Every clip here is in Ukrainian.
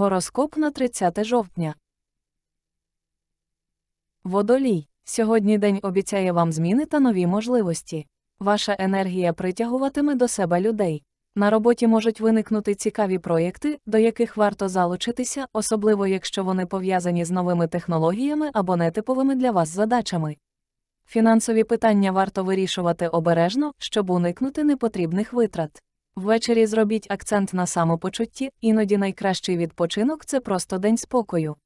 Гороскоп на 30 жовтня. Водолій. Сьогодні день обіцяє вам зміни та нові можливості. Ваша енергія притягуватиме до себе людей. На роботі можуть виникнути цікаві проєкти, до яких варто залучитися, особливо якщо вони пов'язані з новими технологіями або нетиповими для вас задачами. Фінансові питання варто вирішувати обережно, щоб уникнути непотрібних витрат. Ввечері зробіть акцент на самопочутті, іноді найкращий відпочинок це просто день спокою.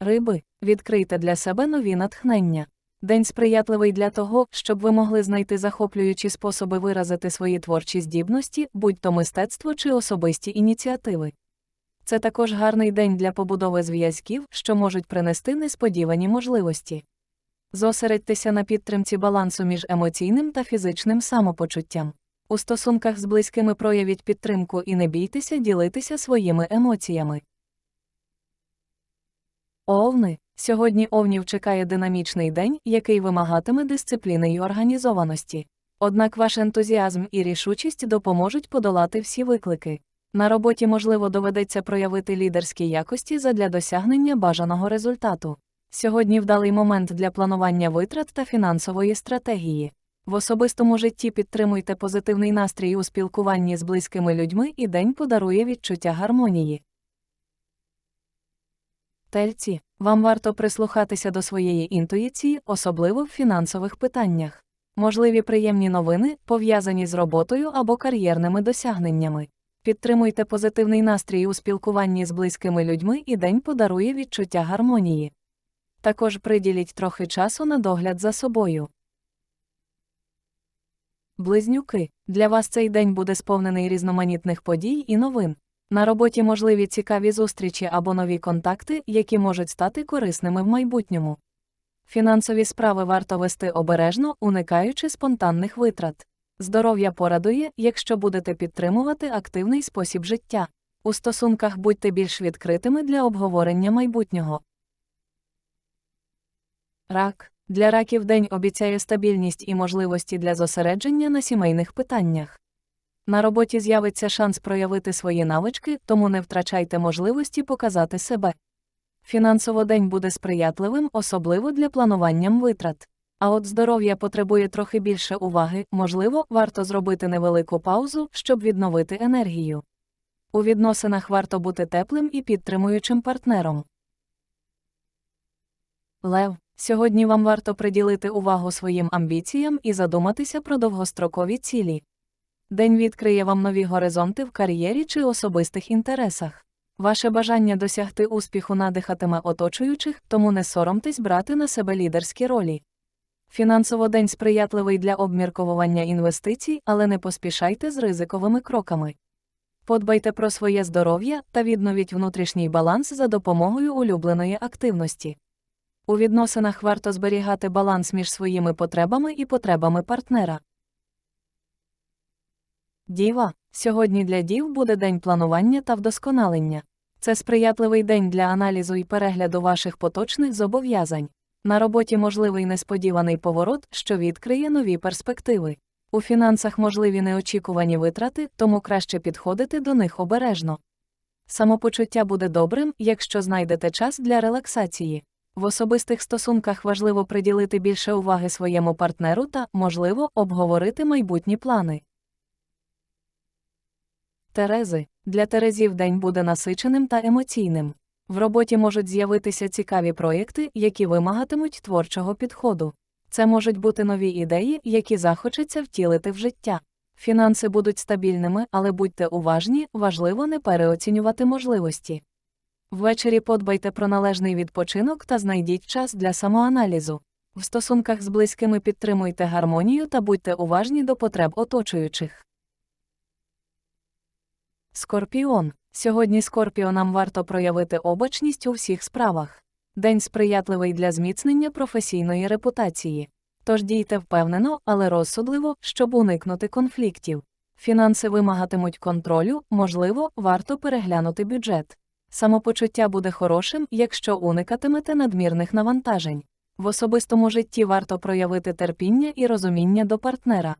Риби, відкрийте для себе нові натхнення. День сприятливий для того, щоб ви могли знайти захоплюючі способи виразити свої творчі здібності, будь то мистецтво чи особисті ініціативи. Це також гарний день для побудови зв'язків, що можуть принести несподівані можливості. Зосередьтеся на підтримці балансу між емоційним та фізичним самопочуттям. У стосунках з близькими проявіть підтримку і не бійтеся ділитися своїми емоціями. Овни. Сьогодні овнів чекає динамічний день, який вимагатиме дисципліни й організованості. Однак ваш ентузіазм і рішучість допоможуть подолати всі виклики. На роботі, можливо, доведеться проявити лідерські якості задля досягнення бажаного результату. Сьогодні вдалий момент для планування витрат та фінансової стратегії. В особистому житті підтримуйте позитивний настрій у спілкуванні з близькими людьми і день подарує відчуття гармонії. Тельці, вам варто прислухатися до своєї інтуїції, особливо в фінансових питаннях. Можливі приємні новини, пов'язані з роботою або кар'єрними досягненнями. Підтримуйте позитивний настрій у спілкуванні з близькими людьми і день подарує відчуття гармонії. Також приділіть трохи часу на догляд за собою. Близнюки. Для вас цей день буде сповнений різноманітних подій і новин. На роботі можливі цікаві зустрічі або нові контакти, які можуть стати корисними в майбутньому. Фінансові справи варто вести обережно, уникаючи спонтанних витрат. Здоров'я порадує, якщо будете підтримувати активний спосіб життя. У стосунках будьте більш відкритими для обговорення майбутнього. Рак. Для раків день обіцяє стабільність і можливості для зосередження на сімейних питаннях. На роботі з'явиться шанс проявити свої навички, тому не втрачайте можливості показати себе. Фінансово день буде сприятливим, особливо для планування витрат. А от здоров'я потребує трохи більше уваги, можливо, варто зробити невелику паузу, щоб відновити енергію. У відносинах варто бути теплим і підтримуючим партнером. Лев. Сьогодні вам варто приділити увагу своїм амбіціям і задуматися про довгострокові цілі. День відкриє вам нові горизонти в кар'єрі чи особистих інтересах. Ваше бажання досягти успіху надихатиме оточуючих, тому не соромтесь брати на себе лідерські ролі. Фінансово день сприятливий для обмірковування інвестицій, але не поспішайте з ризиковими кроками. Подбайте про своє здоров'я та відновіть внутрішній баланс за допомогою улюбленої активності. У відносинах варто зберігати баланс між своїми потребами і потребами партнера. Діва. Сьогодні для дів буде день планування та вдосконалення. Це сприятливий день для аналізу і перегляду ваших поточних зобов'язань. На роботі можливий несподіваний поворот, що відкриє нові перспективи. У фінансах можливі неочікувані витрати, тому краще підходити до них обережно. Самопочуття буде добрим, якщо знайдете час для релаксації. В особистих стосунках важливо приділити більше уваги своєму партнеру та, можливо, обговорити майбутні плани. Терези. Для Терезів день буде насиченим та емоційним. В роботі можуть з'явитися цікаві проєкти, які вимагатимуть творчого підходу. Це можуть бути нові ідеї, які захочеться втілити в життя. Фінанси будуть стабільними, але будьте уважні, важливо не переоцінювати можливості. Ввечері подбайте про належний відпочинок та знайдіть час для самоаналізу. В стосунках з близькими підтримуйте гармонію та будьте уважні до потреб оточуючих. Скорпіон. Сьогодні скорпіонам варто проявити обачність у всіх справах. День сприятливий для зміцнення професійної репутації. Тож дійте впевнено, але розсудливо, щоб уникнути конфліктів. Фінанси вимагатимуть контролю, можливо, варто переглянути бюджет. Самопочуття буде хорошим, якщо уникатимете надмірних навантажень. В особистому житті варто проявити терпіння і розуміння до партнера.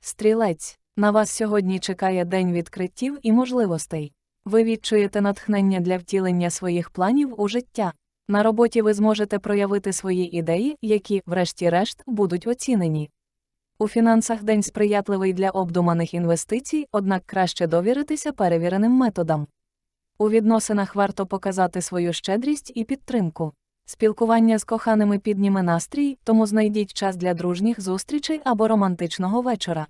Стрілець. На вас сьогодні чекає день відкриттів і можливостей. Ви відчуєте натхнення для втілення своїх планів у життя. На роботі ви зможете проявити свої ідеї, які, врешті-решт, будуть оцінені. У фінансах день сприятливий для обдуманих інвестицій, однак краще довіритися перевіреним методам. У відносинах варто показати свою щедрість і підтримку. Спілкування з коханими підніме настрій, тому знайдіть час для дружніх зустрічей або романтичного вечора.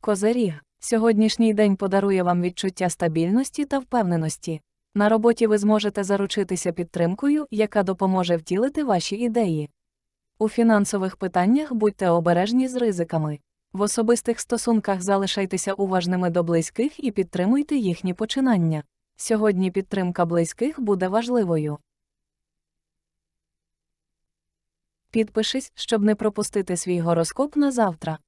Козиріг. Сьогоднішній день подарує вам відчуття стабільності та впевненості. На роботі ви зможете заручитися підтримкою, яка допоможе втілити ваші ідеї. У фінансових питаннях будьте обережні з ризиками. В особистих стосунках залишайтеся уважними до близьких і підтримуйте їхні починання. Сьогодні підтримка близьких буде важливою. Підпишись, щоб не пропустити свій гороскоп на завтра.